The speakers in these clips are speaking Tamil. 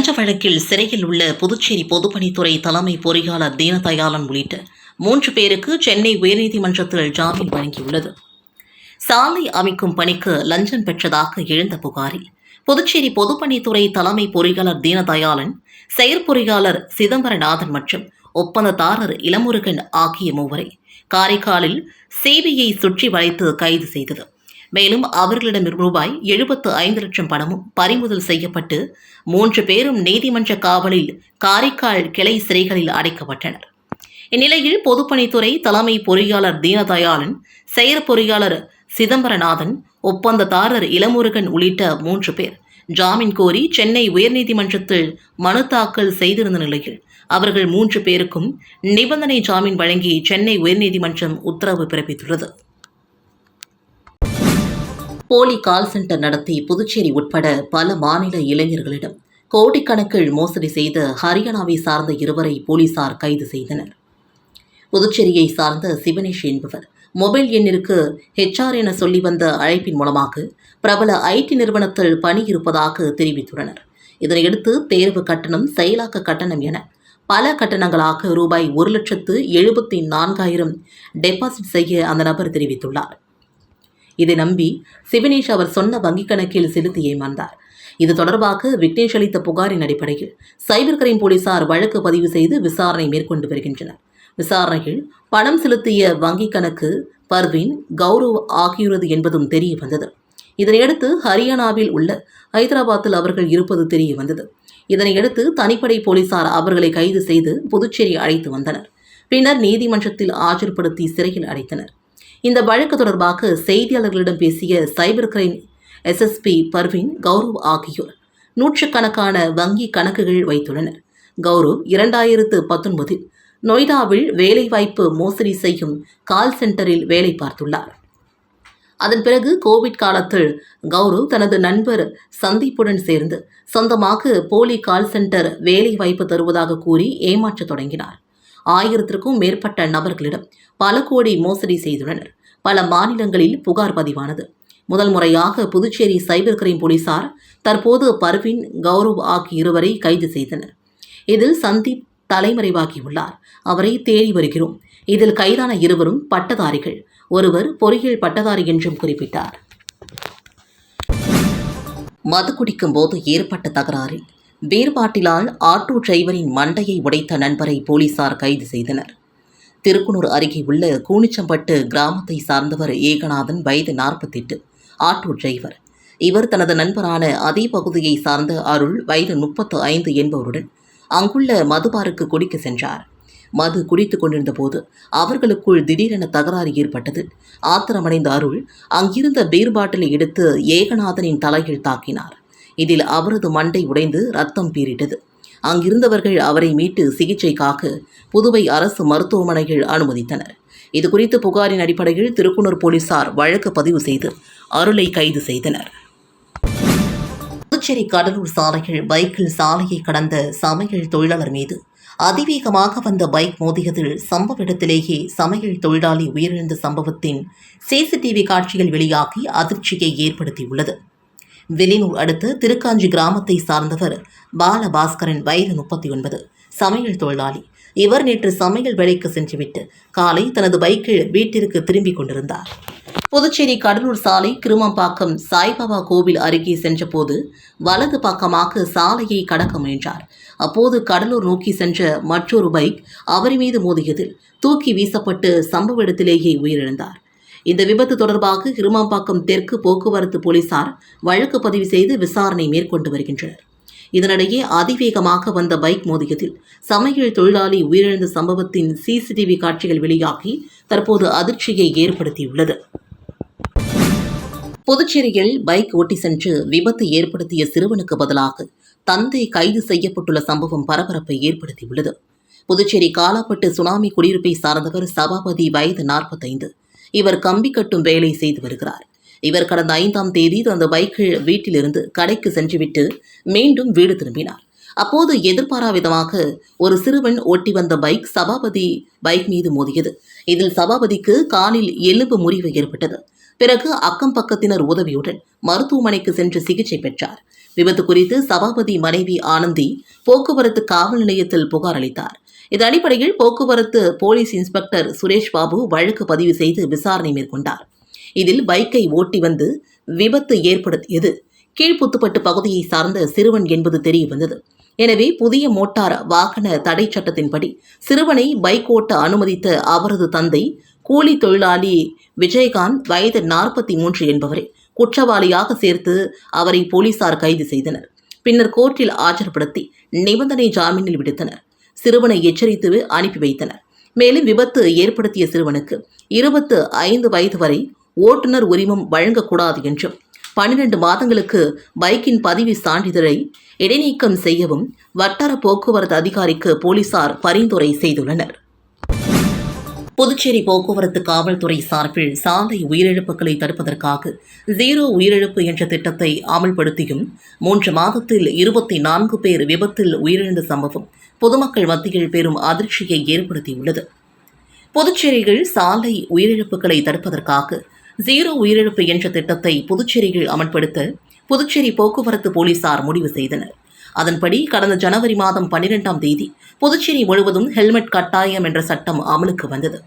லஞ்ச வழக்கில் சிறையில் உள்ள புதுச்சேரி பொதுப்பணித்துறை தலைமை பொறியாளர் தீனதயாளன் உள்ளிட்ட மூன்று பேருக்கு சென்னை உயர்நீதிமன்றத்தில் ஜாமீன் வழங்கியுள்ளது. சாலை அமைக்கும் பணிக்கு லஞ்சம் பெற்றதாக எழுந்த புகாரில் புதுச்சேரி பொதுப்பணித்துறை தலைமை பொறியாளர் தீனதயாளன் செயற்பொறியாளர் சிதம்பரநாதன் மற்றும் ஒப்பந்ததாரர் இளமுருகன் ஆகிய மூவரை காரைக்காலில் சிபிஐ சுற்றி வளைத்து கைது செய்தது. மேலும் அவர்களிடம் ரூபாய் எழுபத்து ஐந்து லட்சம் பணமும் பறிமுதல் செய்யப்பட்டு மூன்று பேரும் நீதிமன்ற காவலில் காரைக்கால் கிளை சிறைகளில் அடைக்கப்பட்டனர். இந்நிலையில் பொதுப்பணித்துறை தலைமை பொறியாளர் தீனதயாளன் செயற் பொறியாளர் சிதம்பரநாதன் ஒப்பந்ததாரர் இளமுருகன் உள்ளிட்ட மூன்று பேர் ஜாமீன் கோரி சென்னை உயர்நீதிமன்றத்தில் மனு தாக்கல் செய்திருந்த நிலையில் அவர்கள் மூன்று பேருக்கும் நிபந்தனை ஜாமீன் வழங்கி சென்னை உயர்நீதிமன்றம் உத்தரவு பிறப்பித்துள்ளது. போலி கால் சென்டர் நடத்தி புதுச்சேரி உட்பட பல மாநில இளைஞர்களிடம் கோடிக்கணக்கில் மோசடி செய்த ஹரியானாவை சார்ந்த இருவரை போலீசார் கைது செய்தனர். புதுச்சேரியை சார்ந்த சிவனேஷ் என்பவர் மொபைல் எண்ணிற்கு ஹெச்ஆர் என சொல்லி வந்த அழைப்பின் மூலமாக பிரபல ஐடி நிறுவனத்தில் பணி இருப்பதாக தெரிவித்துள்ளனர். இதனையடுத்து தேர்வு கட்டணம் செயலாக்க கட்டணம் என பல கட்டணங்களாக ரூபாய் ஒரு லட்சத்து எழுபத்தி நான்காயிரம் டெபாசிட் செய்ய அந்த நபர் தெரிவித்துள்ளார். இதை நம்பி சிவனேஷ் அவர் சொன்ன வங்கிக் கணக்கில் செலுத்தி ஏமாந்தார். இது தொடர்பாக விக்னேஷ் அளித்த புகாரின் அடிப்படையில் சைபர் கிரைம் போலீசார் வழக்கு பதிவு செய்து விசாரணை மேற்கொண்டு வருகின்றனர். விசாரணையில் பணம் செலுத்திய வங்கிக் கணக்கு பர்வீன் கௌரவ் ஆகியுள்ளது என்பதும் தெரிய வந்தது. இதனையடுத்து ஹரியானாவில் உள்ள ஹைதராபாத்தில் அவர்கள் இருப்பது தெரிய வந்தது. இதனையடுத்து தனிப்படை போலீசார் அவர்களை கைது செய்து புதுச்சேரி அழைத்து வந்தனர். பின்னர் நீதிமன்றத்தில் ஆஜர்படுத்தி சிறையில் அடைத்தனர். இந்த வழக்கு தொடர்பாக செய்தியாளர்களிடம் பேசிய cyber crime SSP Parveen Gaurav ஆகியோர் நூற்றுக்கணக்கான வங்கி கணக்குகள் வைத்துள்ளனர். கௌரவ் இரண்டாயிரத்து பத்தொன்பதில் நொய்டாவில் வேலைவாய்ப்பு மோசடி செய்யும் கால் சென்டரில் வேலை பார்த்துள்ளார். அதன் பிறகு கோவிட் காலத்தில் கௌரவ் தனது நண்பர் சந்தீப்புடன் சேர்ந்து சொந்தமாக போலி கால் சென்டர் வேலை வாய்ப்பு தருவதாக கூறி ஏமாற்றத் தொடங்கினார். ஆயிரத்திற்கும் மேற்பட்ட நபர்களிடம் பல கோடி மோசடி செய்துள்ளனர். பல மாநிலங்களில் புகார் பதிவானது. முதல் முறையாக புதுச்சேரி சைபர் கிரைம் போலீசார் தற்போது பர்வின் கௌரவ் ஆகிய இருவரை கைது செய்தனர். இதில் சந்தீப் தலைமறைவாகியுள்ளார். அவரை தேடி வருகிறோம். இதில் கைதான இருவரும் பட்டதாரிகள். ஒருவர் பொறியியல் பட்டதாரி என்றும் குறிப்பிட்டார். மது குடிக்கும் போது ஏற்பட்ட தகராறில் வேறுபாட்டிலால் ஆட்டோ டிரைவரின் மண்டையை உடைத்த நண்பரை போலீசார் கைது செய்தனர். திருக்குனூர் அருகே உள்ள கூனிச்சம்பட்டு கிராமத்தை சார்ந்தவர் ஏகநாதன் வயது நாற்பத்தெட்டு ஆட்டோ டிரைவர். இவர் தனது நண்பரான அதே பகுதியை சார்ந்த அருள் வயது முப்பத்து ஐந்து என்பவருடன் அங்குள்ள மதுபாருக்கு குடிக்க சென்றார். மது குடித்துக் கொண்டிருந்த போது அவர்களுக்குள் திடீரென தகராறு ஏற்பட்டது. ஆத்திரமடைந்த அருள் அங்கிருந்த பீர் பாட்டிலை எடுத்து ஏகநாதனின் தலையில் தாக்கினார். இதில் அவரது மண்டை உடைந்து ரத்தம் பீரிட்டது அங்கிருந்தவர்கள் அவரை மீட்டு சிகிச்சைக்காக புதுவை அரசு மருத்துவமனையில் அனுமதித்தனர். இதுகுறித்து புகாரின் அடிப்படையில் திருக்குனூர் போலீசார் வழக்கு பதிவு செய்து அருளை கைது செய்தனர். புதுச்சேரி கடலூர் சாலையில் பைக்கில் சாலையை கடந்த சமையல் தொழிலாளர் மீது அதிவேகமாக வந்த பைக் மோதியதில் சம்பவ இடத்திலேயே சமையல் தொழிலாளி உயிரிழந்த சம்பவத்தின் சிசிடிவி காட்சிகள் வெளியாகி அதிர்ச்சியை ஏற்படுத்தியுள்ளது. வெளிநூல் அடுத்த திருக்காஞ்சி கிராமத்தை சார்ந்தவர் பாலபாஸ்கரன் வயது முப்பத்தி ஒன்பது சமையல் தொழிலாளி. இவர் நேற்று சமையல் வேலைக்கு சென்றுவிட்டு காலை தனது பைக்கில் வீட்டிற்கு திரும்பிக் கொண்டிருந்தார். புதுச்சேரி கடலூர் சாலை கிருமம்பாக்கம் சாய்பாபா கோவில் அருகே சென்றபோது வலது பக்கமாக சாலையை கடக்க முயன்றார். அப்போது கடலூர் நோக்கி சென்ற மற்றொரு பைக் அவர் மீது மோதியதில் தூக்கி வீசப்பட்டு சம்பவ இடத்திலேயே உயிரிழந்தார். இந்த விபத்து தொடர்பாக கிருமாம்பாக்கம் தெற்கு போக்குவரத்து போலீசார் வழக்கு பதிவு செய்து விசாரணை மேற்கொண்டு வருகின்றனர். இதனிடையே அதிவேகமாக வந்த பைக் மோதியதில் சமையல் தொழிலாளி உயிரிழந்த சம்பவத்தின் சிசிடிவி காட்சிகள் வெளியாகி தற்போது அதிர்ச்சியை ஏற்படுத்தியுள்ளது. புதுச்சேரியில் பைக் ஓட்டி சென்று விபத்து ஏற்படுத்திய சிறுவனுக்கு பதிலாக தந்தை கைது செய்யப்பட்டுள்ள சம்பவம் பரபரப்பை ஏற்படுத்தியுள்ளது. புதுச்சேரி காலாப்பட்டு சுனாமி குடியிருப்பை சார்ந்தவர் சபாபதி வயது நாற்பத்தைந்து. இவர் கம்பி கட்டும் வேலை செய்து வருகிறார். இவர் கடந்த ஐந்தாம் தேதி தனது பைக்கில் வீட்டிலிருந்து கடைக்கு சென்றுவிட்டு மீண்டும் வீடு திரும்பினார். அப்போது எதிர்பாராவிதமாக ஒரு சிறுவன் ஓட்டி வந்த பைக் சபாபதி பைக் மீது மோதியது. இதில் சபாபதிக்கு காலில் எலும்பு முறிவு ஏற்பட்டது. பிறகு அக்கம் பக்கத்தினர் உதவியுடன் மருத்துவமனைக்கு சென்று சிகிச்சை பெற்றார். விபத்து குறித்து சபாபதி மனைவி ஆனந்தி போக்குவரத்து காவல் நிலையத்தில் புகார் அளித்தார். இது அடிப்படையில் போக்குவரத்து போலீஸ் இன்ஸ்பெக்டர் சுரேஷ் பாபு வழக்கு பதிவு செய்து விசாரணை மேற்கொண்டார். இதில் பைக்கை ஓட்டி வந்து விபத்து ஏற்படுத்தியது. கீழ்ப்புத்துப்பட்டு பகுதியை சார்ந்த சிறுவன் என்பது தெரிய வந்தது. எனவே புதிய மோட்டார் வாகன தடை சட்டத்தின்படி சிறுவனை பைக் ஓட்ட அனுமதித்த அவரது தந்தை கூலி தொழிலாளி விஜயகாந்த் வயது நாற்பத்தி மூன்று என்பவரை குற்றவாளியாக சேர்த்து அவரை போலீசார் கைது செய்தனர். பின்னர் கோர்ட்டில் ஆஜர்படுத்தி நிபந்தனை ஜாமீனில் விடுத்தனர். சிறுவனை எச்சரித்து அனுப்பி வைத்தனர். மேலும் விபத்து ஏற்படுத்திய சிறுவனுக்கு இருபத்து ஐந்து வயது வரை ஓட்டுநர் உரிமம் வழங்கக்கூடாது என்றும் பன்னிரண்டு மாதங்களுக்கு பைக்கின் பதிவு சான்றிதழை இடைநீக்கம் செய்யவும் வட்டார போக்குவரத்து அதிகாரிக்கு போலீசார் பரிந்துரை செய்துள்ளனர். புதுச்சேரி போக்குவரத்து காவல்துறை சார்பில் சாலை உயிரிழப்புகளை தடுப்பதற்காக ஜீரோ உயிரிழப்பு என்ற திட்டத்தை அமல்படுத்தியும் மூன்று மாதத்தில் இருபத்தி நான்கு பேர் விபத்தில் உயிரிழந்த சம்பவம் பொதுமக்கள் மத்தியில் பெரும் அதிர்ச்சியை ஏற்படுத்தியுள்ளது. புதுச்சேரியில் சாலை உயிரிழப்புகளை தடுப்பதற்காக ஜீரோ உயிரிழப்பு என்ற திட்டத்தை புதுச்சேரியில் அமல்படுத்த புதுச்சேரி போக்குவரத்து போலீசார் முடிவு செய்தனர். அதன்படி கடந்த ஜனவரி மாதம் பன்னிரெண்டாம் தேதி புதுச்சேரி முழுவதும் ஹெல்மெட் கட்டாயம் என்ற சட்டம் அமலுக்கு வந்தது.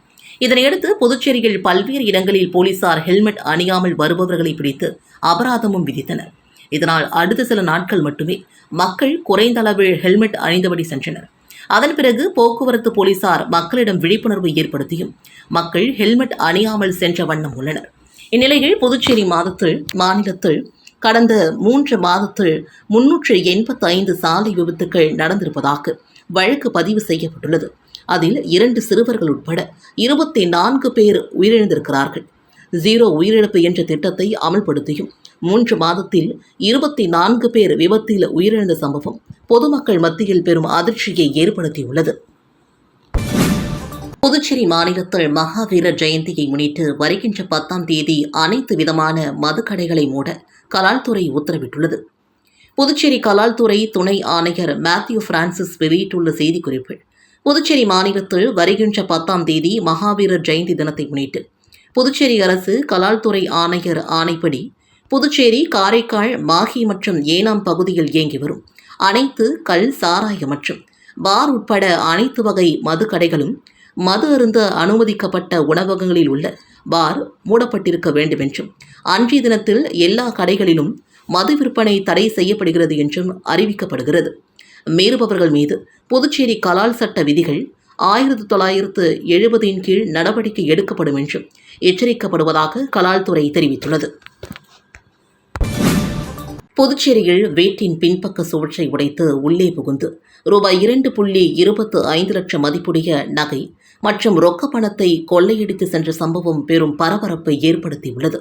இதனையடுத்து புதுச்சேரியில் பல்வேறு இடங்களில் போலீசார் ஹெல்மெட் அணியாமல் வருபவர்களை பிடித்து அபராதமும் விதித்தனர். இதனால் அடுத்த சில நாட்கள் மட்டுமே மக்கள் குறைந்த அளவில் ஹெல்மெட் அணிந்தபடி சென்றனர். அதன் பிறகு போக்குவரத்து போலீசார் மக்களிடம் விழிப்புணர்வு ஏற்படுத்தியும் மக்கள் ஹெல்மெட் அணியாமல் சென்ற வண்ணம் உள்ளனர். இந்நிலையில் புதுச்சேரி மாதத்தில் மாநிலத்தில் கடந்த மூன்று மாதத்தில் முன்னூற்று எண்பத்தி ஐந்து சாலை விபத்துக்கள் நடந்திருப்பதாக வழக்கு பதிவு செய்யப்பட்டுள்ளது. அதில் இரண்டு சிறுவர்கள் உட்பட இருபத்தி நான்கு பேர் உயிரிழந்திருக்கிறார்கள். ஜீரோ உயிரிழப்பு என்ற திட்டத்தை அமல்படுத்தியும் மூன்று மாதத்தில் இருபத்தி நான்கு பேர் விபத்தில் உயிரிழந்த சம்பவம் பொதுமக்கள் மத்தியில் பெரும் அதிர்ச்சியை ஏற்படுத்தியுள்ளது. புதுச்சேரி மாநிலத்தில் மகாவீரர் ஜெயந்தியை முன்னிட்டு வருகின்ற பத்தாம் தேதி அனைத்து விதமான மதுக்கடைகளை மூட கலால்துறை உத்தரவிட்டுள்ளது. புதுச்சேரி கலால்துறை துணை ஆணையர் மேத்யூ பிரான்சிஸ் வெளியிட்டுள்ள செய்திக்குறிப்பில் புதுச்சேரி மாநிலத்தில் வருகின்ற பத்தாம் தேதி மகாவீரர் ஜெயந்தி தினத்தை முன்னிட்டு புதுச்சேரி அரசு கலால்துறை ஆணையர் ஆணைப்படி புதுச்சேரி காரைக்கால் மாஹி மற்றும் ஏனாம் பகுதியில் இயங்கி வரும் அனைத்து கல் சாராய மற்றும் பார் உட்பட அனைத்து வகை மதுக்கடைகளும் மது அருந்த அனுமதிக்கப்பட்ட உணவகங்களில் உள்ள பார் மூடப்பட்டிருக்க வேண்டும் என்றும் அன்றைய தினத்தில் எல்லா கடைகளிலும் மது விற்பனை தடை செய்யப்படுகிறது என்றும் அறிவிக்கப்படுகிறது. மீறுபவர்கள் மீது புதுச்சேரி கலால் சட்ட விதிகள் ஆயிரத்தி தொள்ளாயிரத்து எழுபதின் கீழ் நடவடிக்கை எடுக்கப்படும் என்றும் எச்சரிக்கப்படுவதாக கலால்துறை தெரிவித்துள்ளது. புதுச்சேரியில் வீட்டின் பின்பக்க சுவற்றை உடைத்து உள்ளே புகுந்து ரூபாய் இரண்டு புள்ளி இருபத்து ஐந்து லட்சம் மதிப்புடைய நகை மற்றும் ரொக்க பணத்தை கொள்ளையடித்து சென்ற சம்பவம் பெரும் பரபரப்பை ஏற்படுத்தியுள்ளது.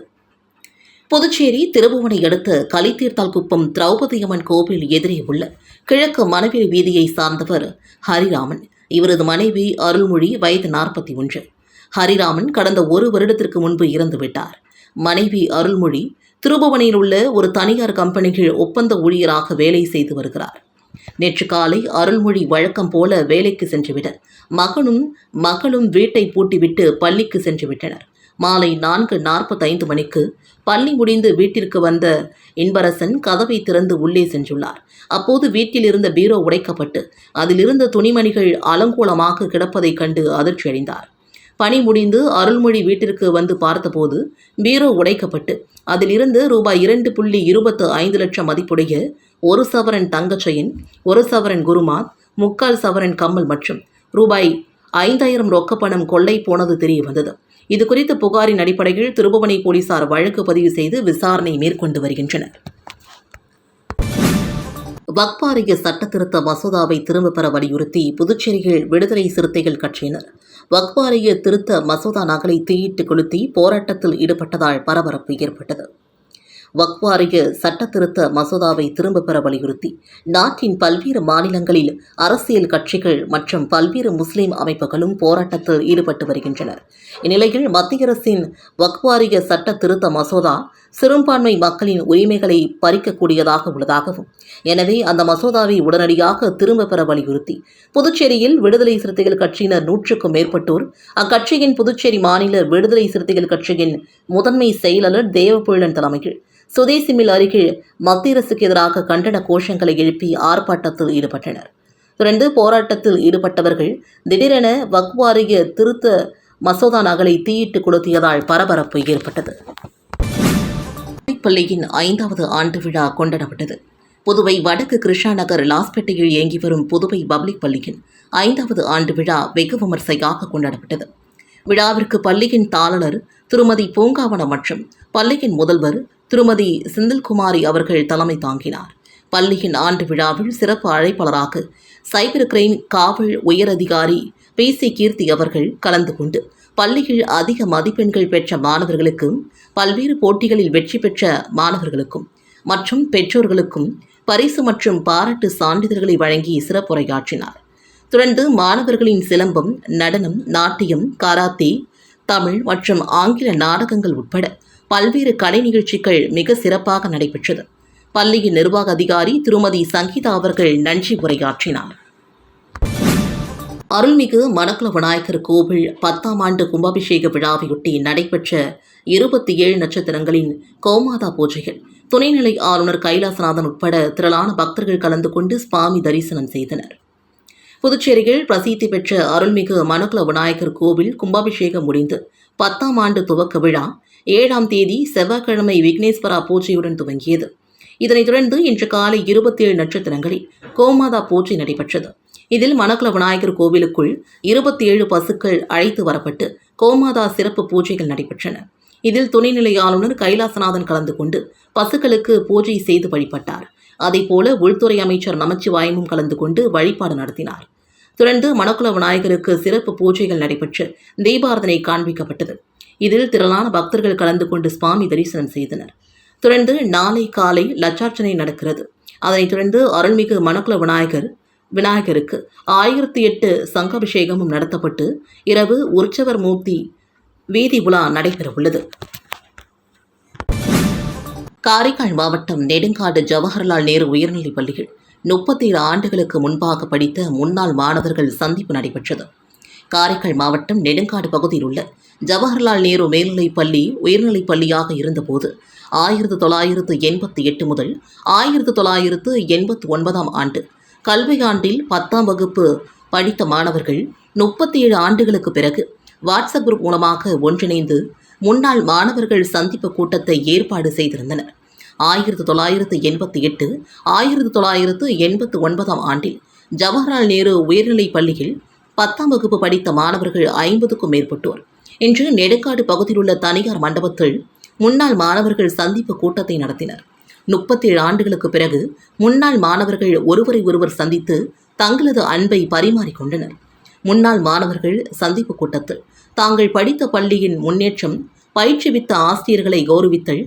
புதுச்சேரி திருபுவனை அடுத்த கலித்தீர்த்தால் குப்பம் திரௌபதி அம்மன் கோவில் எதிரே உள்ள கிழக்கு மனைவி வீதியை சார்ந்தவர் ஹரிராமன். இவரது மனைவி அருள்மொழி வயது நாற்பத்தி ஒன்று. ஹரிராமன் கடந்த ஒரு வருடத்திற்கு முன்பு இறந்துவிட்டார் மனைவி அருள்மொழி திருபுவனையில் உள்ள ஒரு தனியார் கம்பெனிகள் ஒப்பந்த ஊழியராக வேலை செய்து வருகிறார். நேற்று காலை அருள்மொழி வழக்கம் போல வேலைக்கு சென்றுவிட மகனும் மகளும் வீட்டை பூட்டிவிட்டு பள்ளிக்கு சென்று விட்டனர் மாலை நான்கு நாற்பத்தைந்து மணிக்கு பள்ளி முடிந்து வீட்டிற்கு வந்த இன்பரசன் கதவை திறந்து உள்ளே சென்றுள்ளார். அப்போது வீட்டில் இருந்த பீரோ உடைக்கப்பட்டு அதிலிருந்த துணிமணிகள் அலங்கோலமாக கிடப்பதைக் கண்டு அதிர்ச்சியடைந்தார். பணி முடிந்து அருள்மொழி வீட்டிற்கு வந்து பார்த்தபோது பீரோ உடைக்கப்பட்டு அதிலிருந்து ரூபாய் இரண்டு புள்ளி இருபத்து ஐந்து லட்சம் மதிப்புடைய ஒரு சவரன் தங்கச்செயின் ஒரு சவரன் குருமாத் முக்கால் சவரன் கம்மல் மற்றும் ரூபாய் ஐந்தாயிரம் ரொக்கப்பணம் கொள்ளை போனது தெரிய வந்தது. இது குறித்த புகாரின் அடிப்படையில் திருபுவனை போலீசார் வழக்கு பதிவு செய்து விசாரணை மேற்கொண்டு வருகின்றனர். வக்பாரிய சட்டத்திருத்த மசோதாவை திரும்பப் பெற வலியுறுத்தி புதுச்சேரியில் விடுதலை சிறுத்தைகள் கட்சியினர். வக்பாரிய திருத்த மசோதா நகலை தீயிட்டு கொளுத்தி போராட்டத்தில் ஈடுபட்டதால் பரபரப்பு ஏற்பட்டது. வக்வாரிய சட்ட திருத்த மசோதாவை திரும்ப பெற வலியுறுத்தி நாட்டின் பல்வேறு மாநிலங்களில் அரசியல் கட்சிகள் மற்றும் பல்வேறு முஸ்லிம் அமைப்புகளும் போராட்டத்தில் ஈடுபட்டு வருகின்றனர். இந்நிலையில் மத்திய அரசின் வக்வாரிய சட்ட திருத்த மசோதா சிறுபான்மை மக்களின் உரிமைகளை பறிக்கக்கூடியதாக உள்ளதாகவும் எனவே அந்த மசோதாவை உடனடியாக திரும்ப பெற வலியுறுத்தி புதுச்சேரியில் விடுதலை சிறுத்தைகள் கட்சியினர் நூற்றுக்கும் மேற்பட்டோர் அக்கட்சியின் புதுச்சேரி மாநில விடுதலை சிறுத்தைகள் கட்சியின் முதன்மை செயலாளர் தேவபுள்ளன் தலைமையில் சுதேசி மில் அருகில் மத்திய அரசுக்கு எதிராக கண்டன கோஷங்களை எழுப்பி ஆர்ப்பாட்டத்தில் ஈடுபட்டனர். தொடர்ந்து போராட்டத்தில் ஈடுபட்டவர்கள் திடீரென வக்வாரிய திருத்த மசோதா நகலை தீயிட்டு கொளுத்தியதால் பரபரப்பு ஏற்பட்டது. பள்ளியின் ஐந்தாவது ஆண்டு விழா கொண்டாடப்பட்டது. புதுவை வடக்கு கிருஷ்ணா நகர் லாஸ்பேட்டையில் இயங்கி வரும் புதுவை பப்ளிக் பள்ளியின் ஐந்தாவது ஆண்டு விழா வெகு விமர்சையாக கொண்டாடப்பட்டது. விழாவிற்கு பள்ளியின் தாளர் திருமதி பூங்காவனம் மற்றும் பள்ளியின் முதல்வர் திருமதி செந்தில்குமாரி அவர்கள் தலைமை தாங்கினார். பள்ளியின் ஆண்டு விழாவில் சிறப்பு அழைப்பாளராக சைபர் கிரைம் காவல் உயரதிகாரி பி சி கீர்த்தி அவர்கள் கலந்து கொண்டு பள்ளியில் அதிக மதிப்பெண்கள் பெற்ற மாணவர்களுக்கும் பல்வேறு போட்டிகளில் வெற்றி பெற்ற மாணவர்களுக்கும் மற்றும் பெற்றோர்களுக்கும் பரிசு மற்றும் பாராட்டு சான்றிதழ்களை வழங்கி சிறப்புரையாற்றினார். தொடர்ந்து மாணவர்களின் சிலம்பம் நடனம் நாட்டியம் கராத்தே தமிழ் மற்றும் ஆங்கில நாடகங்கள் உட்பட பல்வேறு கலை நிகழ்ச்சிகள் மிக சிறப்பாக நடைபெற்றது. பள்ளியின் நிர்வாக அதிகாரி திருமதி சங்கீதா அவர்கள் நன்றி உரையாற்றினார். அருள்மிகு மணக்குள விநாயகர் கோவில் பத்தாம் ஆண்டு கும்பாபிஷேக விழாவையொட்டி நடைபெற்ற இருபத்தி ஏழு நட்சத்திரங்களின் கோமாதா பூஜைகள் துணைநிலை ஆளுநர் கைலாசநாதன் உட்பட திரளான பக்தர்கள் கலந்து கொண்டு சுவாமி தரிசனம் செய்தனர். புதுச்சேரியில் பிரசித்தி பெற்ற அருள்மிகு மணக்குள விநாயகர் கோவில் கும்பாபிஷேகம் முடிந்து பத்தாம் ஆண்டு துவக்க விழா ஏழாம் தேதி செவ்வாய்க்கிழமை விக்னேஸ்வரா பூஜையுடன் துவங்கியது. இதனைத் தொடர்ந்து இன்று காலை இருபத்தி ஏழு நட்சத்திரங்களில் கோமாதா பூஜை நடைபெற்றது. இதில் மணக்குள விநாயகர் கோவிலுக்குள் இருபத்தி ஏழு பசுக்கள் அழைத்து வரப்பட்டு கோமாதா சிறப்பு பூஜைகள் நடைபெற்றன. இதில் துணைநிலை ஆளுநர் கைலாசநாதன் கலந்து கொண்டு பசுக்களுக்கு பூஜை செய்து வழிபட்டார். அதேபோல உள்துறை அமைச்சர் நமச்சிவாயமும் கலந்து கொண்டு வழிபாடு நடத்தினார். தொடர்ந்து மணக்குள விநாயகருக்கு சிறப்பு பூஜைகள் நடைபெற்று தீபாரதனை காண்பிக்கப்பட்டது. இதில் திரளான பக்தர்கள் கலந்து கொண்டு சுவாமி தரிசனம் செய்தனர். தொடர்ந்து நாளை காலை லட்சார்ச்சனை நடக்கிறது. அதனைத் தொடர்ந்து அருள்மிகு மணக்குல விநாயகர் விநாயகருக்கு ஆயிரத்தி எட்டு சங்காபிஷேகமும் நடத்தப்பட்டு இரவு உற்சவர் மூர்த்தி வீதி உலா நடைபெறவுள்ளது. காரைக்கால் மாவட்டம் நெடுங்காடு ஜவஹர்லால் நேரு உயர்நிலைப் பள்ளியில் முப்பத்தி ஏழு ஆண்டுகளுக்கு முன்பாக படித்த முன்னாள் மாணவர்கள் சந்திப்பு நடைபெற்றது. காரைக்கால் மாவட்டம் நெடுங்காடு பகுதியில் உள்ள ஜவஹர்லால் நேரு மேல்நிலைப் பள்ளி உயர்நிலைப் பள்ளியாக இருந்தபோது ஆயிரத்து தொள்ளாயிரத்து எண்பத்தி எட்டு முதல் ஆயிரத்து தொள்ளாயிரத்து எண்பத்தி ஒன்பதாம் ஆண்டு கல்வியாண்டில் பத்தாம் வகுப்பு படித்த மாணவர்கள் முப்பத்தி ஏழு ஆண்டுகளுக்கு பிறகு வாட்ஸ்அப் குரூப் மூலமாக ஒன்றிணைந்து முன்னாள் மாணவர்கள் சந்திப்பு கூட்டத்தை ஏற்பாடு செய்திருந்தனர். ஆயிரத்து தொள்ளாயிரத்து எண்பத்தி எட்டு ஆயிரத்து தொள்ளாயிரத்து எண்பத்து ஒன்பதாம் ஆண்டில் ஜவஹர்லால் நேரு உயர்நிலைப் பள்ளியில் பத்தாம் வகுப்பு படித்த மாணவர்கள் ஐம்பதுக்கும் மேற்பட்டோர். இன்று நெடுக்காடு பகுதியில் உள்ள தனியார் மண்டபத்தில் முன்னாள் மாணவர்கள் சந்திப்பு கூட்டத்தை நடத்தினர். முப்பத்தேழு ஆண்டுகளுக்கு பிறகு முன்னாள் மாணவர்கள் ஒருவரை ஒருவர் சந்தித்து தங்களது அன்பை பரிமாறிக்கொண்டனர் முன்னாள் மாணவர்கள் சந்திப்பு கூட்டத்தில் தாங்கள் படித்த பள்ளியின் முன்னேற்றம் பயிற்றுவித்த ஆசிரியர்களை கௌரவித்தல்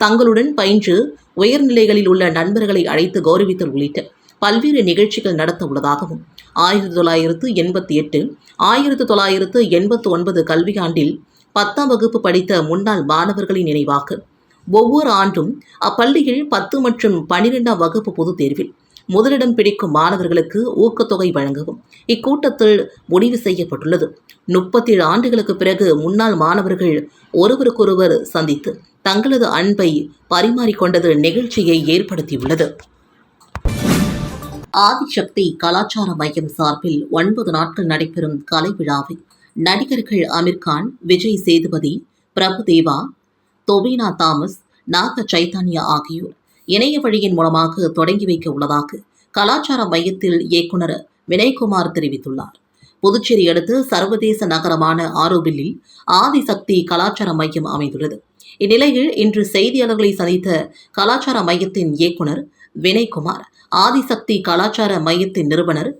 தங்களுடன் பயின்று உயர்நிலைகளில் உள்ள நண்பர்களை அழைத்து கௌரவித்தல் உள்ளிட்ட பல்வேறு நிகழ்ச்சிகள் நடத்த உள்ளதாகவும் ஆயிரத்தி தொள்ளாயிரத்து எண்பத்தி எட்டு ஆயிரத்து தொள்ளாயிரத்து எண்பத்து ஒன்பது கல்வியாண்டில் பத்தாம் வகுப்பு படித்த முன்னாள் மாணவர்களின் நினைவாக ஒவ்வொரு ஆண்டும் அப்பள்ளியில் பத்து மற்றும் பனிரெண்டாம் வகுப்பு பொதுத் தேர்வில் முதலிடம் பிடிக்கும் மாணவர்களுக்கு ஊக்கத்தொகை வழங்கவும் இக்கூட்டத்தில் முடிவு செய்யப்பட்டுள்ளது. முப்பத்தி ஏழு ஆண்டுகளுக்கு பிறகு முன்னாள் மாணவர்கள் ஒருவருக்கொருவர் சந்தித்து தங்களது அன்பை பரிமாறிக்கொண்டது நிகழ்ச்சியை ஏற்படுத்தியுள்ளது. ஆதிசக்தி கலாச்சார மையம் சார்பில் ஒன்பது நாட்கள் நடைபெறும் கலை விழாவை நடிகர்கள் அமீர்கான் விஜய் சேதுபதி பிரபுதேவா தொபீனா தாமஸ் நாக சைதன்யா ஆகியோர் இணைய வழியின் மூலமாக தொடங்கி வைக்க உள்ளதாக கலாச்சார மையத்தில் இயக்குனர் வினய்குமார் தெரிவித்துள்ளார். புதுச்சேரி அடுத்து சர்வதேச நகரமான ஆரோவில்லில் ஆதிசக்தி கலாச்சார மையம் அமைந்துள்ளது. இந்நிலையில் இன்று செய்தியாளர்களை சந்தித்த கலாச்சார மையத்தின் இயக்குனர் வினய்குமார் ஆதிசக்தி கலாச்சார மையத்தின் நிறுவனர்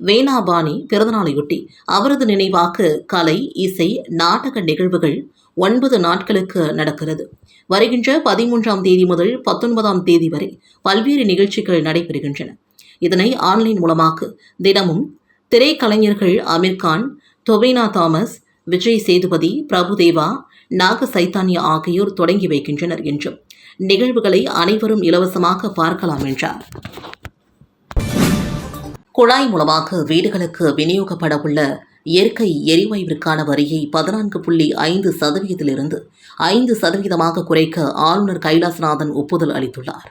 வேணாபாணி பிறந்தநாளையொட்டி அவரது நினைவாக கலை இசை நாடக நிகழ்வுகள் ஒன்பது நாட்களுக்கு நடக்கிறது. வருகின்ற பதிமூன்றாம் தேதி முதல் பத்தொன்பதாம் தேதி வரை பல்வேறு நிகழ்ச்சிகள் நடைபெறுகின்றன. இதனை ஆன்லைன் மூலமாக தினமும் திரைக்கலைஞர்கள் அமீர்கான் டொபைனா தாமஸ் விஜய் சேதுபதி பிரபுதேவா நாக சைத்தான்யா ஆகியோர் தொடங்கி வைக்கின்றனர் என்றும் நிகழ்வுகளை அனைவரும் இலவசமாக பார்க்கலாம் என்றார். குழாய் மூலமாக வீடுகளுக்கு விநியோகப்பட உள்ள இயற்கை எரிவாயுவிற்கான வரியை பதினான்கு புள்ளி ஐந்து சதவீதத்திலிருந்து ஐந்து சதவீதமாக குறைக்க ஆளுநர் கைலாசநாதன் ஒப்புதல் அளித்துள்ளார்.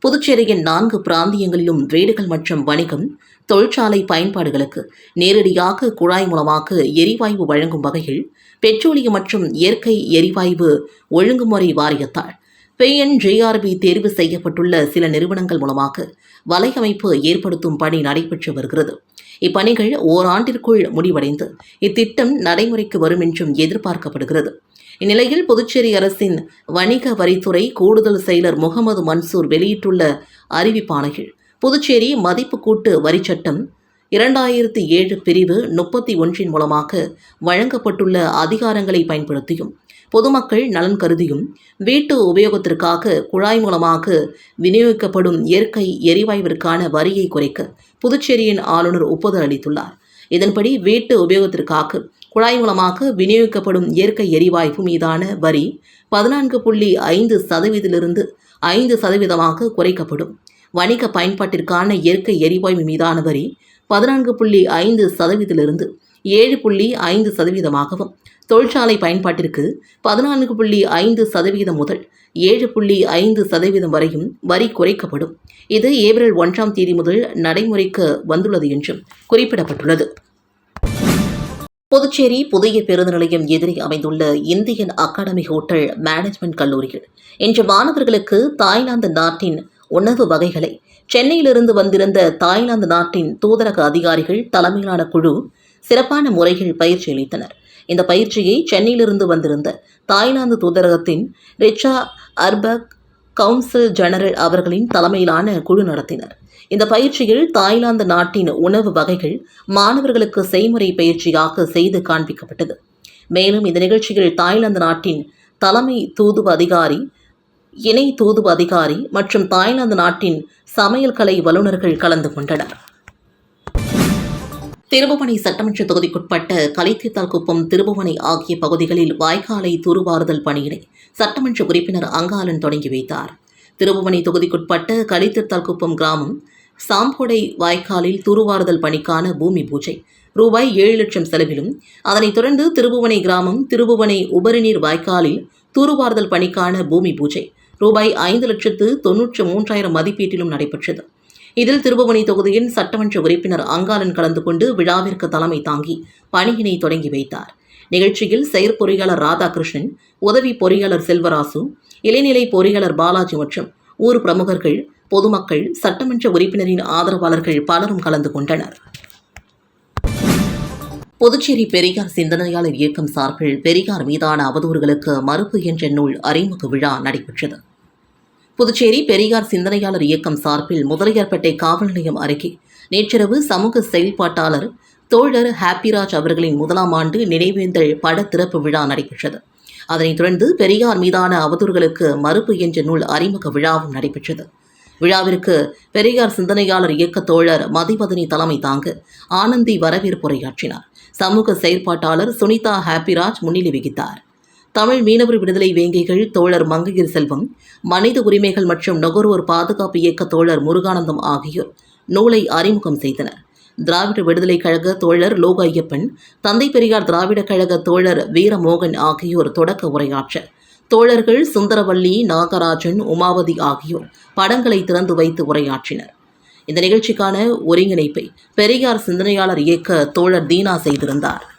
புதுச்சேரியின் நான்கு பிராந்தியங்களிலும் வீடுகள் மற்றும் வணிகம் தொழிற்சாலை பயன்பாடுகளுக்கு நேரடியாக குழாய் மூலமாக எரிவாயு வழங்கும் வகையில் பெட்ரோலியம் மற்றும் இயற்கை எரிவாயு ஒழுங்குமுறை வாரியத்தால் பிஎன்ஜேஆர்பி தேர்வு செய்யப்பட்டுள்ள சில நிறுவனங்கள் மூலமாக வலையமைப்பு ஏற்படுத்தும் பணி நடைபெற்று வருகிறது. இப்பணிகள் ஓராண்டிற்குள் முடிவடைந்து இத்திட்டம் நடைமுறைக்கு வரும் என்றும் எதிர்பார்க்கப்படுகிறது. இந்நிலையில் புதுச்சேரி அரசின் வணிக வரித்துறை கூடுதல் செயலர் முகமது மன்சூர் வெளியிட்டுள்ள அறிவிப்பாணையில் புதுச்சேரி மதிப்பு கூட்டு வரிச் சட்டம் இரண்டாயிரத்தி ஏழு பிரிவு முப்பத்தி ஒன்றின் மூலமாக வழங்கப்பட்டுள்ள அதிகாரங்களை பயன்படுத்தியும் பொதுமக்கள் நலன் கருதியும் வீட்டு உபயோகத்திற்காக குழாய் மூலமாக விநியோகிக்கப்படும் இயற்கை எரிவாயுவிற்கான வரியை குறைக்க புதுச்சேரியின் ஆளுநர் ஒப்புதல் அளித்துள்ளார். இதன்படி வீட்டு உபயோகத்திற்காக குழாய் மூலமாக விநியோகிக்கப்படும் இயற்கை எரிவாயு மீதான வரி பதினான்கு புள்ளி ஐந்து சதவீதத்திலிருந்து ஐந்து சதவீதமாக குறைக்கப்படும். வணிக பயன்பாட்டிற்கான இயற்கை எரிவாயு மீதான வரி பதினான்கு புள்ளி ஐந்து சதவீதத்திலிருந்து ஏழு புள்ளி ஐந்து சதவீதமாகவும். தொழிற்சாலை பயன்பாட்டிற்கு பதினான்கு புள்ளி ஐந்து சதவீதம் முதல் ஏழு புள்ளி ஐந்து சதவீதம் வரையும் வரி குறைக்கப்படும். இது ஏப்ரல் ஒன்றாம் தேதி முதல் நடைமுறைக்கு வந்துள்ளது என்றும் குறிப்பிடப்பட்டுள்ளது. புதுச்சேரி புதிய பேருந்து நிலையம் எதிரே அமைந்துள்ள இந்தியன் அகாடமி ஹோட்டல் மேனேஜ்மெண்ட் கல்லூரியில் இன்று மாணவர்களுக்கு தாய்லாந்து நாட்டின் உணவு வகைகளை சென்னையிலிருந்து வந்திருந்த தாய்லாந்து நாட்டின் தூதரக அதிகாரிகள் தலைமையிலான குழு சிறப்பான முறையில் பயிற்சி அளித்தனர். இந்த பயிற்சியை சென்னையிலிருந்து வந்திருந்த தாய்லாந்து தூதரகத்தின் ரிச்சா அர்பக் கவுன்சில் ஜெனரல் அவர்களின் தலைமையிலான குழு நடத்தினர். இந்த பயிற்சியில் தாய்லாந்து நாட்டின் உணவு வகைகள் மாணவர்களுக்கு செய்முறை பயிற்சியாக செய்து காண்பிக்கப்பட்டது. மேலும் இந்த நிகழ்ச்சியில் தாய்லாந்து நாட்டின் தலைமை தூதுவ அதிகாரி இணை தூதுவ அதிகாரி மற்றும் தாய்லாந்து நாட்டின் சமையல் கலை வல்லுநர்கள் கலந்து கொண்டனர். திருபுவனை சட்டமன்ற தொகுதிக்குட்பட்ட கலைத்தித்தால் குப்பம் திருபுவனை ஆகிய பகுதிகளில் வாய்க்காலை தூர்வாறுதல் பணியினை சட்டமன்ற உறுப்பினர் அங்காளன் தொடங்கி வைத்தார். திருபுவனை தொகுதிக்குட்பட்ட கலித்தித்தால் குப்பம் கிராமம் சாம்போடை வாய்க்காலில் தூர்வாறுதல் பணிக்கான பூமி பூஜை ரூபாய் ஏழு லட்சம் செலவிலும் அதனைத் தொடர்ந்து திருபுவனை கிராமம் திருபுவனை உபரிநீர் வாய்க்காலில் தூர்வாறுதல் பணிக்கான பூமி பூஜை ரூபாய் ஐந்து லட்சத்து தொன்னூற்று மூன்றாயிரம் மதிப்பீட்டிலும் நடைபெற்றது. இதில் திருபுவனை தொகுதியின் சட்டமன்ற உறுப்பினர் அங்காளன் கலந்து கொண்டு விழாவிற்கு தலைமை தாங்கி பணியினை தொடங்கி வைத்தார். நிகழ்ச்சியில் செயற்பொறியாளர் ராதாகிருஷ்ணன் உதவி பொறியாளர் செல்வராசு இளைநிலை பொறியாளர் பாலாஜி மற்றும் ஊர் பிரமுகர்கள் பொதுமக்கள் சட்டமன்ற உறுப்பினரின் ஆதரவாளர்கள் பலரும் கலந்து கொண்டனர். புதுச்சேரி பெரியார் சிந்தனையாளர் இயக்கம் சார்பில் பெரியார் மீதான அவதூறுகளுக்கு மறுப்பு என்ற நூல் அறிமுக விழா நடைபெற்றது. புதுச்சேரி பெரியார் சிந்தனையாளர் இயக்கம் சார்பில் முதலியார்பேட்டை காவல் நிலையம் அருகே நேற்றிரவு சமூக செயல்பாட்டாளர் தோழர் ஹாப்பிராஜ் அவர்களின் முதலாம் ஆண்டு நினைவேந்தல் பட திறப்பு விழா நடைபெற்றது. அதனைத் தொடர்ந்து பெரியார் மீதான அவதூறுகளுக்கு மறுப்பு என்ற நூல் அறிமுக விழாவும் நடைபெற்றது. விழாவிற்கு பெரியார் சிந்தனையாளர் இயக்க தோழர் மதிபதனி தலைமை தாங்க ஆனந்தி வரவேற்புரையாற்றினார். சமூக செயற்பாட்டாளர் சுனிதா ஹாப்பிராஜ் முன்னிலை வகித்தார். தமிழ் மீனவர் விடுதலை வேங்கைகள் தோழர் மங்கையர் செல்வம் மனித உரிமைகள் மற்றும் நுகர்வோர் பாதுகாப்பு இயக்க தோழர் முருகானந்தம் ஆகியோர் நூலை அறிமுகம் செய்தனர். திராவிட விடுதலைக் கழக தோழர் லோக ஐயப்பன் தந்தை பெரியார் திராவிடக் கழக தோழர் வீரமோகன் ஆகியோர் தொடக்க உரையாற்ற தோழர்கள் சுந்தரவல்லி நாகராஜன் உமாவதி ஆகியோர் படங்களை திறந்து வைத்து உரையாற்றினர். இந்த நிகழ்ச்சிக்கான ஒருங்கிணைப்பை பெரியார் சிந்தனையாளர் இயக்க தோழர் தீனா செய்திருந்தார்.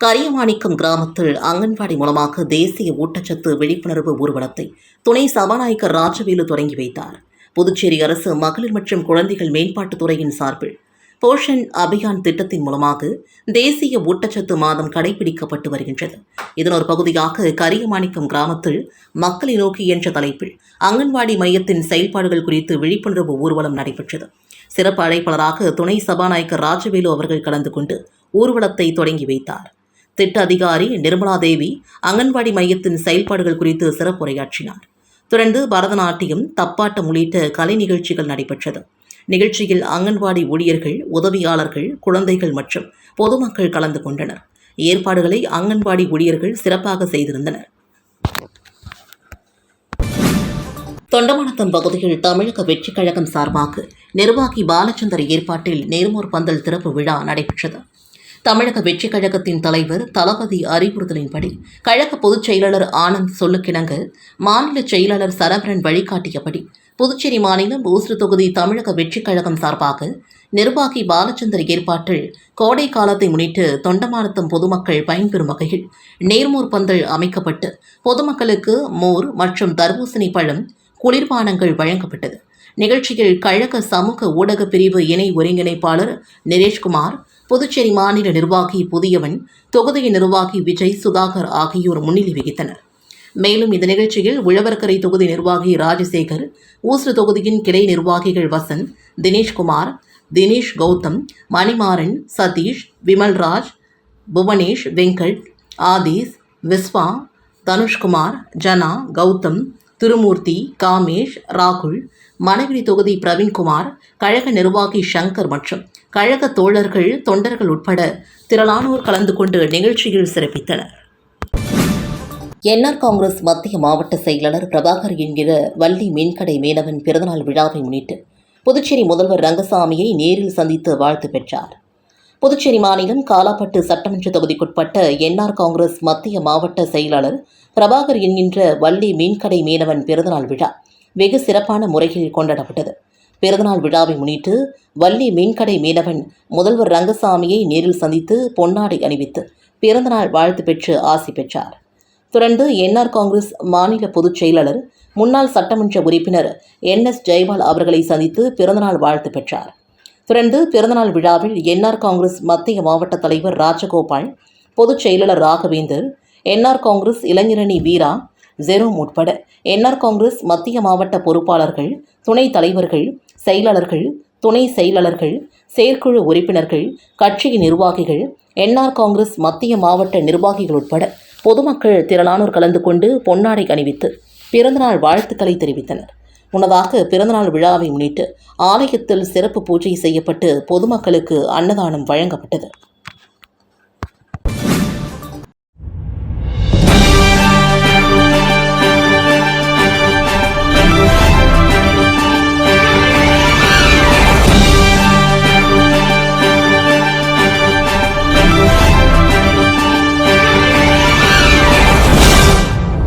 கரியமாணிக்கம் கிராமத்தில் அங்கன்வாடி மூலமாக தேசிய ஊட்டச்சத்து விழிப்புணர்வு ஊர்வலத்தை துணை சபாநாயகர் ராஜவேலு தொடங்கி வைத்தார். புதுச்சேரி அரசு மகளிர் மற்றும் குழந்தைகள் மேம்பாட்டுத் துறையின் சார்பில் போஷன் அபியான் திட்டத்தின் மூலமாக தேசிய ஊட்டச்சத்து மாதம் கடைபிடிக்கப்பட்டு வருகின்றது. இதன் ஒரு பகுதியாக கரியமாணிக்கம் கிராமத்தில் மக்களை நோக்கி என்ற தலைப்பில் அங்கன்வாடி மையத்தின் செயல்பாடுகள் குறித்து விழிப்புணர்வு ஊர்வலம் நடைபெற்றது. சிறப்பு அழைப்பாளராக துணை சபாநாயகர் ராஜவேலு அவர்கள் கலந்து கொண்டு ஊர்வலத்தை தொடங்கி வைத்தார். திட்ட அதிகாரி நிர்மலா தேவி அங்கன்வாடி மையத்தின் செயல்பாடுகள் குறித்து சிறப்புரையாற்றினார். தொடர்ந்து பரதநாட்டியம் தப்பாட்டம் உள்ளிட்ட கலை நிகழ்ச்சிகள் நடைபெற்றது. நிகழ்ச்சியில் அங்கன்வாடி ஊழியர்கள் உதவியாளர்கள் குழந்தைகள் மற்றும் பொதுமக்கள் கலந்து கொண்டனர். ஏற்பாடுகளை அங்கன்வாடி ஊழியர்கள் சிறப்பாக செய்திருந்தனர். தொண்டமானத்தம் பகுதியில் தமிழக வெற்றிக் கழகம் சார்பாக நிர்வாகி பாலச்சந்தர் ஏற்பாட்டில் நேர்மோர் பந்தல் திறப்பு விழா நடைபெற்றது. தமிழக வெற்றிக் கழகத்தின் தலைவர் தளபதி அறிவுறுத்தலின்படி கழக பொதுச் செயலாளர் ஆனந்த் சொல்லுக்கிணங்க மாநில செயலாளர் சரவரன் வழிகாட்டியபடி புதுச்சேரி மாநிலம் ஊசுறு தொகுதி தமிழக வெற்றிக் கழகம் சார்பாக நிர்வாகி பாலச்சந்தர் ஏற்பாட்டில் கோடை காலத்தை முன்னிட்டு தொண்டமானத்தம் பொதுமக்கள் பயன்பெறும் வகையில் நேர்மோர் பந்தல் அமைக்கப்பட்டு பொதுமக்களுக்கு மோர் மற்றும் தர்பூசணி பழம் குளிர்பானங்கள் வழங்கப்பட்டது. நிகழ்ச்சியில் கழக சமூக ஊடக பிரிவு இணை ஒருங்கிணைப்பாளர் நிரேஷ்குமார் புதுச்சேரி மாநில நிர்வாகி புதியவன் தொகுதி நிர்வாகி விஜய் சுதாகர் ஆகியோர் முன்னிலை வகித்தனர். மேலும் இந்த நிகழ்ச்சியில் உழவர்கரை தொகுதி நிர்வாகி ராஜசேகர் ஊசு தொகுதியின் கிளை நிர்வாகிகள் வசந்த் தினேஷ்குமார் தினேஷ் கௌதம் மணிமாறன் சதீஷ் விமல்ராஜ் புவனேஷ் வெங்கட் ஆதீஸ் விஸ்வா தனுஷ்குமார் ஜனா கௌதம் திருமூர்த்தி காமேஷ் ராகுல் மனைவி தொகுதி பிரவீன்குமார் கழக நிர்வாகி சங்கர் மற்றும் கழக தோழர்கள் தொண்டர்கள் உட்பட திரளானோர் கலந்து கொண்டு நிகழ்ச்சியில் சிறப்பித்தனர். என்ஆர் காங்கிரஸ் மத்திய மாவட்ட செயலாளர் பிரபாகர் என்கிற வள்ளி மீன்கடை மீனவன் பிறந்தநாள் விழாவை முன்னிட்டு புதுச்சேரி முதல்வர் ரங்கசாமியை நேரில் சந்தித்து வாழ்த்து பெற்றார். புதுச்சேரி மாநிலம் காலாப்பட்டு சட்டமன்ற தொகுதிக்குட்பட்ட என்ஆர் காங்கிரஸ் மத்திய மாவட்ட செயலாளர் பிரபாகர் என்கின்ற வள்ளி மீன்கடை மீனவன் பிறந்தநாள் விழா வெகு சிறப்பான முறையில் கொண்டாடப்பட்டது. பிறந்தநாள் விழாவை முன்னிட்டு வள்ளி மீன்கடை மீனவன் முதல்வர் ரங்கசாமியை நேரில் சந்தித்து பொன்னாடை அணிவித்து பிறந்தநாள் வாழ்த்து பெற்று ஆசி பெற்றார். தொடர்ந்து என்ஆர் காங்கிரஸ் மாநில பொதுச் செயலாளர் முன்னாள் சட்டமன்ற உறுப்பினர் என் எஸ் ஜெயபால் அவர்களை சந்தித்து பிறந்தநாள் வாழ்த்து பெற்றார். தொடர்ந்து பிறந்தநாள் விழாவில் என்ஆர் காங்கிரஸ் மத்திய மாவட்ட தலைவர் ராஜகோபால் பொதுச் செயலாளர் ராகவேந்தர் என்ஆர் காங்கிரஸ் இளைஞரணி வீரா ஜெரோம் உட்பட என்ஆர் காங்கிரஸ் மத்திய மாவட்ட பொறுப்பாளர்கள் துணைத் தலைவர்கள் செயலாளர்கள் துணை செயலாளர்கள் செயற்குழு உறுப்பினர்கள் கட்சியின் நிர்வாகிகள் என்ஆர் காங்கிரஸ் மத்திய மாவட்ட நிர்வாகிகள் உட்பட பொதுமக்கள் திரளானோர் கலந்து கொண்டு பொன்னாடை அணிவித்து பிறந்தநாள் வாழ்த்துக்களை தெரிவித்தனர். முன்னதாக பிறந்தநாள் விழாவை முன்னிட்டு ஆலயத்தில் சிறப்பு பூஜை செய்யப்பட்டு பொதுமக்களுக்கு அன்னதானம் வழங்கப்பட்டது.